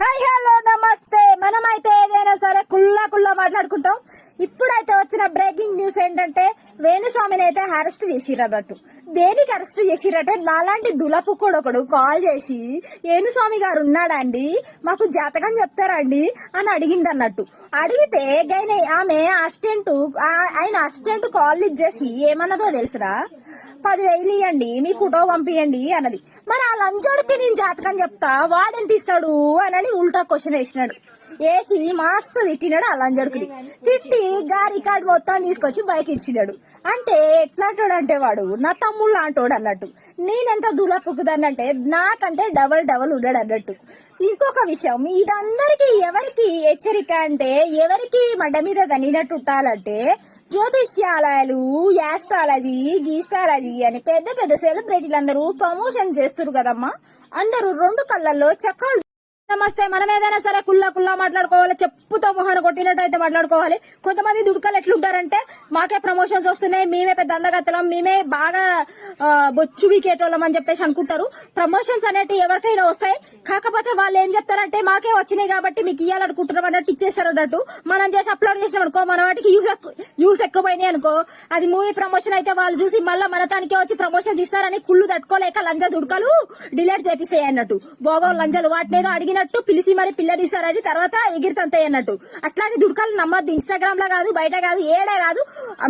Hi hello నమస్తే. మనమైతే ఏదైనా సరే కుల్లా కుల్లా మాట్లాడుకుంటాం. ఇప్పుడైతే వచ్చిన బ్రేకింగ్ న్యూస్ ఏంటంటే వేణుస్వామిని అయితే అరెస్ట్ చేసిరన్నట్టు దేనికి అరెస్ట్ చేసిరంటే నాలాంటి దులపు కొడొకడు కాల్ చేసి వేణుస్వామి గారు ఉన్నాడండి మాకు జాతకం చెప్తారండి అని అడిగింది అన్నట్టు అడిగితే గైన ఆమె అసిస్టెంట్ ఆయన అసిస్టెంట్ కాల్ ఇచ్చేసి ఏమన్నదో తెలుసురా? పదివేలు ఇవ్వండి మీ ఫోటో పంపియండి అన్నది. మరి ఆ లంచోడికి నేను జాతకం చెప్తా వాడెంత ఇస్తాడు అని ఉల్టా క్వశ్చన్ వేసినాడు. వేసి మస్తు తిట్టినాడు ఆ లంచోడికి తిట్టి గా రికార్డ్ మొత్తం తీసుకొచ్చి బయట ఇచ్చినాడు అంటే ఎట్లాంటోడు అంటే వాడు నా తమ్ముడు లాంటోడు అన్నట్టు. నేనెంత దులపుకుదానంటే నాకంటే డబల్ డబల్ ఉన్నాడు అన్నట్టు. ఇంకొక విషయం ఇదందరికి ఎవరికి హెచ్చరిక అంటే ఎవరికి మడ్డ మీద దనినట్టు ఉండాలంటే జ్యోతిష్యాలయాలు యాస్ట్రాలజీ గీస్ట్రాలజీ అని పెద్ద పెద్ద సెలబ్రిటీలు అందరూ ప్రమోషన్ చేస్తున్నారు కదమ్మా. అందరూ రెండు కళ్ళల్లో చక్రాలు వస్తే మనం ఏదైనా సరే కుల్లా కుల్లా మాట్లాడుకోవాలి చెప్పుతో మొహన కొట్టినట్టు అయితే మాట్లాడుకోవాలి. కొంతమంది దుడుకలు ఎట్లుంటారంటే మాకే ప్రమోషన్స్ వస్తున్నాయి మేమే పెద్ద అందగత్తలం మేమే బాగా బొచ్చు వీకేటోళ్ళం అని చెప్పేసి అనుకుంటారు. ప్రమోషన్స్ అనేటివి ఎవరికైనా వస్తాయి. కాకపోతే వాళ్ళు ఏం చెప్తారంటే మాకే వచ్చినాయి కాబట్టి మీకు ఇవ్వాలనుకుంటున్నాం అన్నట్టు ఇచ్చేస్తారు అన్నట్టు. మనం చేసి అప్లోడ్ చేసినాం అనుకో మన వాటికి యూస్ యూస్ ఎక్కువైనాయి అనుకో అది మూవీ ప్రమోషన్ అయితే వాళ్ళు చూసి మళ్ళీ మన తానికే వచ్చి ప్రమోషన్స్ ఇస్తారని కుళ్ళు తట్టుకోలేక లంజ దుడకలు డిలీట్ చేపిస్తాయి అన్నట్టు. బోగో లంజలు వాటినేదో అన్నట్టు పిలిచి మరి పిల్లనిస్తారని తర్వాత ఎగిరితంతాయి అన్నట్టు. అట్లాంటి దుడకలు నమ్మద్దు ఇన్స్టాగ్రామ్లో కాదు బయట కాదు ఏడే కాదు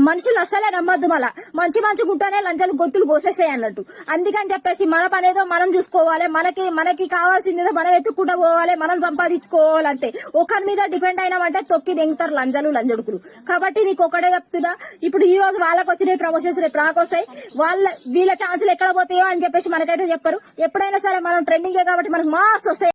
మనుషులు అస్సలే నమ్మద్దు మళ్ళా. మంచి మంచి గుంటనే లంచాలు గొంతులు కోసేస్తాయి అన్నట్టు. అందుకని చెప్పేసి మన పనేదో మనం చూసుకోవాలి మనకి మనకి కావాల్సిందేదో మనం ఎత్తుకుంటూ పోవాలి మనం సంపాదించుకోవాలి అంతే ఒకరి మీద డిపెండ్ అయినామంటే తొక్కి దెంగుతారు లంజలు లంజడుకులు. కాబట్టి నీకు ఒకటే చెప్తున్నా ఇప్పుడు ఈ రోజు వాళ్ళకి వచ్చినాయి ప్రమోషన్స్ రేపు నాకు వస్తాయి. వాళ్ళ వీళ్ళ ఛాన్సులు ఎక్కడ పోతాయో అని చెప్పేసి మనకైతే చెప్పరు. ఎప్పుడైనా సరే మనం ట్రెండింగే కాబట్టి మనకు మాస్ వస్తాయి.